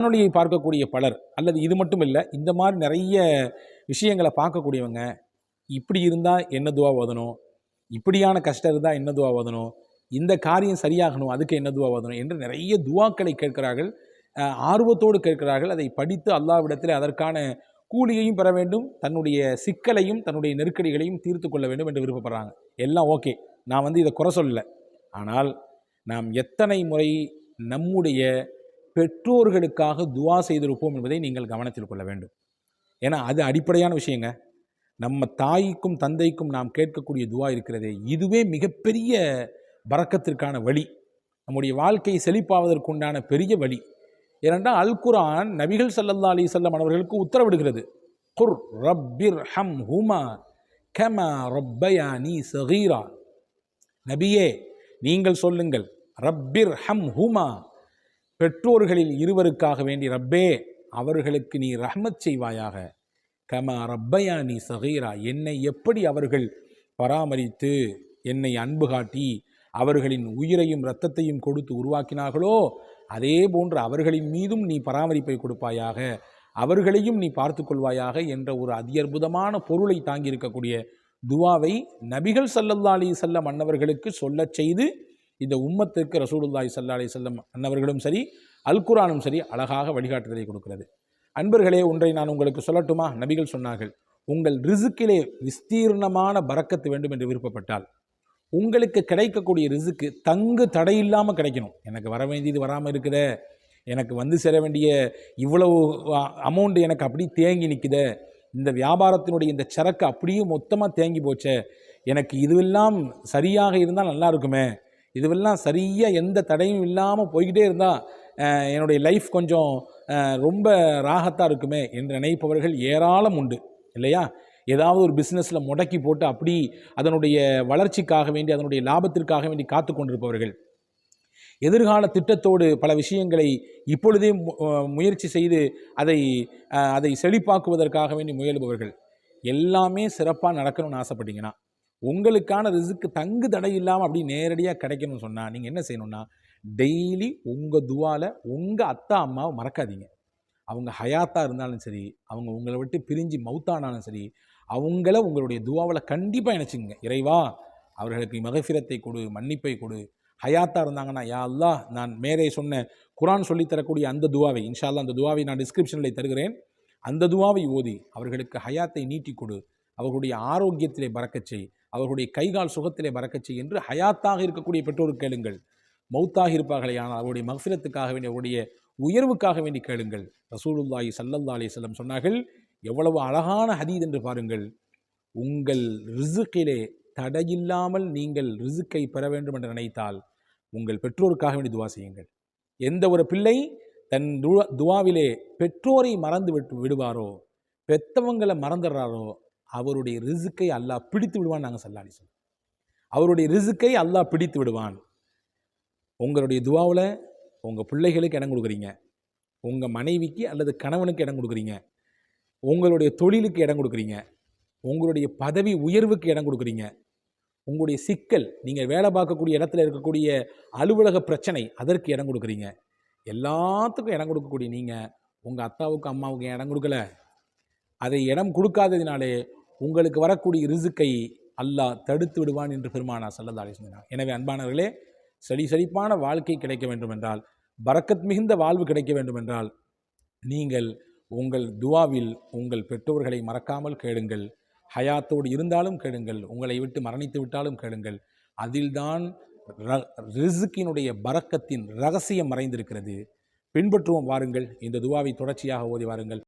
வானொலியை பார்க்கக்கூடிய பலர் அல்லது இது மட்டும் இல்லை இந்த மாதிரி நிறைய விஷயங்களை பார்க்கக்கூடியவங்க இப்படி இருந்தால் என்ன துவா ஓதணும்? இப்படியான கஷ்டம் இருந்தால் என்ன துவா ஓதணும்? இந்த காரியம் சரியாகணும் அதுக்கு என்ன துவா ஓதணும்? என்று நிறைய துவாக்களை கேட்கிறார்கள். ஆர்வத்தோடு கேட்கிறார்கள். அதை படித்து அல்லாவிடத்தில் அதற்கான கூலியையும் பெற வேண்டும் தன்னுடைய சிக்கலையும் தன்னுடைய நெருக்கடிகளையும் தீர்த்து கொள்ள வேண்டும் என்று விருப்பப்படுறாங்க. எல்லாம் ஓகே நான் வந்து இதை குறை சொல்லலை. ஆனால் நாம் எத்தனை முறை நம்முடைய பெற்றோர்களுக்காக துவா செய்திருப்போம் என்பதை நீங்கள் கவனத்தில் கொள்ள வேண்டும். ஏன்னா அது அடிப்படையான விஷயங்க. நம்ம தாய்க்கும் தந்தைக்கும் நாம் கேட்கக்கூடிய துவா இருக்கிறதே இதுவே மிகப்பெரிய பறக்கத்திற்கான வழி. நம்முடைய வாழ்க்கை செழிப்பாவதற்குண்டான பெரிய வழி. ஏனென்றால் அல் குரான் நபிகள் சல்லல்லா அலி சொல்லம் அவர்களுக்கு உத்தரவிடுகிறது. குர் ரப்பிர் ஹம் ஹுமா கமா ரப்பயானி சகீரா. நபியே நீங்கள் சொல்லுங்கள் ரப்பிர் ஹம் ஹுமா. பெற்றோர்களில் இருவருக்காக வேண்டி ரப்பே அவர்களுக்கு நீ ரஹ்மத் செய்வாயாக. கமா நீ சகீரா என்னை எப்படி அவர்கள் பராமரித்து என்னை அன்பு காட்டி அவர்களின் உயிரையும் இரத்தத்தையும் கொடுத்து உருவாக்கினார்களோ? அதே போன்று அவர்களின் மீதும் நீ பராமரிப்பை கொடுப்பாயாக. அவர்களையும் நீ பார்த்து கொள்வாயாக என்ற ஒரு அதியற்புதமான பொருளை தாங்கியிருக்கக்கூடிய துவாவை நபிகள் சல்லல்லா அலி செல்லம் அன்னவர்களுக்கு சொல்லச் செய்து இந்த உம்மத்திற்கு ரசூலுல்லாய் சல்லா அலி செல்லம் அன்னவர்களும் சரி அல்குரானும் சரி அழகாக வழிகாட்டுதலை கொடுக்கிறது. அன்பர்களே ஒன்றை நான் உங்களுக்கு சொல்லட்டுமா? நபிகள் சொன்னார்கள் உங்கள் ரிசுக்கிலே விஸ்தீர்ணமான பறக்கத்து வேண்டும் என்று விருப்பப்பட்டால் உங்களுக்கு கிடைக்கக்கூடிய ரிசுக்கு தங்கு தடையில்லாமல் கிடைக்கணும். எனக்கு வர வேண்டியது வராமல் இருக்குத எனக்கு வந்து சேர வேண்டிய இவ்வளவு அமௌண்ட் எனக்கு அப்படி தேங்கி நிற்குத இந்த வியாபாரத்தினுடைய இந்த சரக்கு அப்படியே மொத்தமாக தேங்கி போச்சே எனக்கு இதுவெல்லாம் சரியாக இருந்தால் நல்லா இருக்குமே இதுவெல்லாம் சரியாக எந்த தடையும் இல்லாமல் போய்கிட்டே இருந்தால் என்னுடைய லைஃப் கொஞ்சம் ரொம்ப ராகத்தாக இருக்குமே என்று நினைப்பவர்கள் ஏராளம் உண்டு இல்லையா? ஏதாவது ஒரு பிஸ்னஸில் முடக்கி போட்டு அப்படி அதனுடைய வளர்ச்சிக்காக வேண்டி அதனுடைய லாபத்திற்காக வேண்டி காத்து கொண்டிருப்பவர்கள். எதிர்கால திட்டத்தோடு பல விஷயங்களை இப்பொழுதே மு- முயற்சி செய்து அதை அதை செழிப்பாக்குவதற்காக வேண்டி முயலுபவர்கள். எல்லாமே சிறப்பாக நடக்கணும்னு ஆசைப்பட்டீங்கன்னா உங்களுக்கான ரிசுக்கு தங்கு தடை இல்லாமல் அப்படி நேரடியாக கிடைக்கணும்னு சொன்னால் நீங்கள் என்ன செய்யணும்னா டெய்லி உங்கள் துவால உங்கள் அத்தா அம்மாவை மறக்காதீங்க. அவங்க ஹயாத்தாக இருந்தாலும் சரி அவங்க உங்களை விட்டு பிரிஞ்சு மௌத்தானாலும் சரி அவங்கள உங்களுடைய துவாவில் கண்டிப்பாக இணைச்சிங்க இறைவா அவர்களுக்கு மகஃபிரத்தை கொடு மன்னிப்பை கொடு. ஹயாத்தாக இருந்தாங்கன்னா யா நான் மேலே சொன்ன குரான் சொல்லித் தரக்கூடிய அந்த துவாவை இன்ஷால்லா அந்த துவாவை நான் டிஸ்கிரிப்ஷனில் தருகிறேன். அந்த துவாவை ஓதி அவர்களுக்கு ஹயாத்தை நீட்டி கொடு. அவர்களுடைய ஆரோக்கியத்திலே பறக்கச் செய். அவர்களுடைய கைகால் சுகத்திலே பறக்கச் செய் என்று ஹயாத்தாக இருக்கக்கூடிய பெற்றோர் கேளுங்கள். மௌத்தாக இருப்பார்களே ஆனால் அவருடைய மகசிலத்துக்காக வேண்டிய அவருடைய உயர்வுக்காக வேண்டி கேளுங்கள். ரசூலுல்லாஹி சல்லல்லா அலி செல்லம் சொன்னார்கள் எவ்வளவு அழகான ஹதீத் என்று பாருங்கள். உங்கள் ரிசுக்கிலே தடையில்லாமல் நீங்கள் ரிசுக்கை பெற வேண்டும் என்று நினைத்தால் உங்கள் பெற்றோருக்காக வேண்டி துவா செய்யுங்கள். எந்த ஒரு பிள்ளை தன் துவாவிலே பெற்றோரை மறந்து விட்டு விடுவாரோ? பெத்தவங்களை மறந்துடுறாரோ? அவருடைய ரிசுக்கை அல்லாஹ் பிடித்து விடுவான் நாங்கள் சல்லாடி சொல்லுவோம் அவருடைய ரிசுக்கை அல்லாஹ் பிடித்து விடுவான். உங்களுடைய துவாவில் உங்கள் பிள்ளைகளுக்கு இடம் கொடுக்குறீங்க. உங்கள் மனைவிக்கு அல்லது கணவனுக்கு இடம் கொடுக்குறீங்க. உங்களுடைய தொழிலுக்கு இடம் கொடுக்குறீங்க. உங்களுடைய பதவி உயர்வுக்கு இடம் கொடுக்குறீங்க. உங்களுடைய சிக்கல் நீங்கள் வேலை பார்க்கக்கூடிய இடத்துல இருக்கக்கூடிய அலுவலக பிரச்சனை அதற்கு இடம் கொடுக்குறீங்க. எல்லாத்துக்கும் இடம் கொடுக்கக்கூடிய நீங்கள் உங்கள் அத்தாவுக்கு அம்மாவுக்கு இடம் கொடுக்கல. அதை இடம் கொடுக்காததினாலே உங்களுக்கு வரக்கூடிய ரிசுக்கை அல்லாஹ் தடுத்து விடுவான் என்று பெருமானா சல்லதாலே சொன்னார். எனவே அன்பானவர்களே செடி செழிப்பான வாழ்க்கை கிடைக்க வேண்டும் என்றால் பரக்கத் மிகுந்த வாழ்வு கிடைக்க வேண்டும் என்றால் நீங்கள் உங்கள் துவாவில் உங்கள் பெற்றோர்களை மறக்காமல் கேளுங்கள். ஹயாத்தோடு இருந்தாலும் கேளுங்கள். உங்களை விட்டு மரணித்து விட்டாலும் கேளுங்கள். அதில்தான் ர- ரிசுக்கினுடைய பரக்கத்தின் ரகசியம் மறைந்திருக்கிறது. பின்பற்றுவோம் வாருங்கள். இந்த துவாவை தொடர்ச்சியாக ஓதி வாருங்கள்.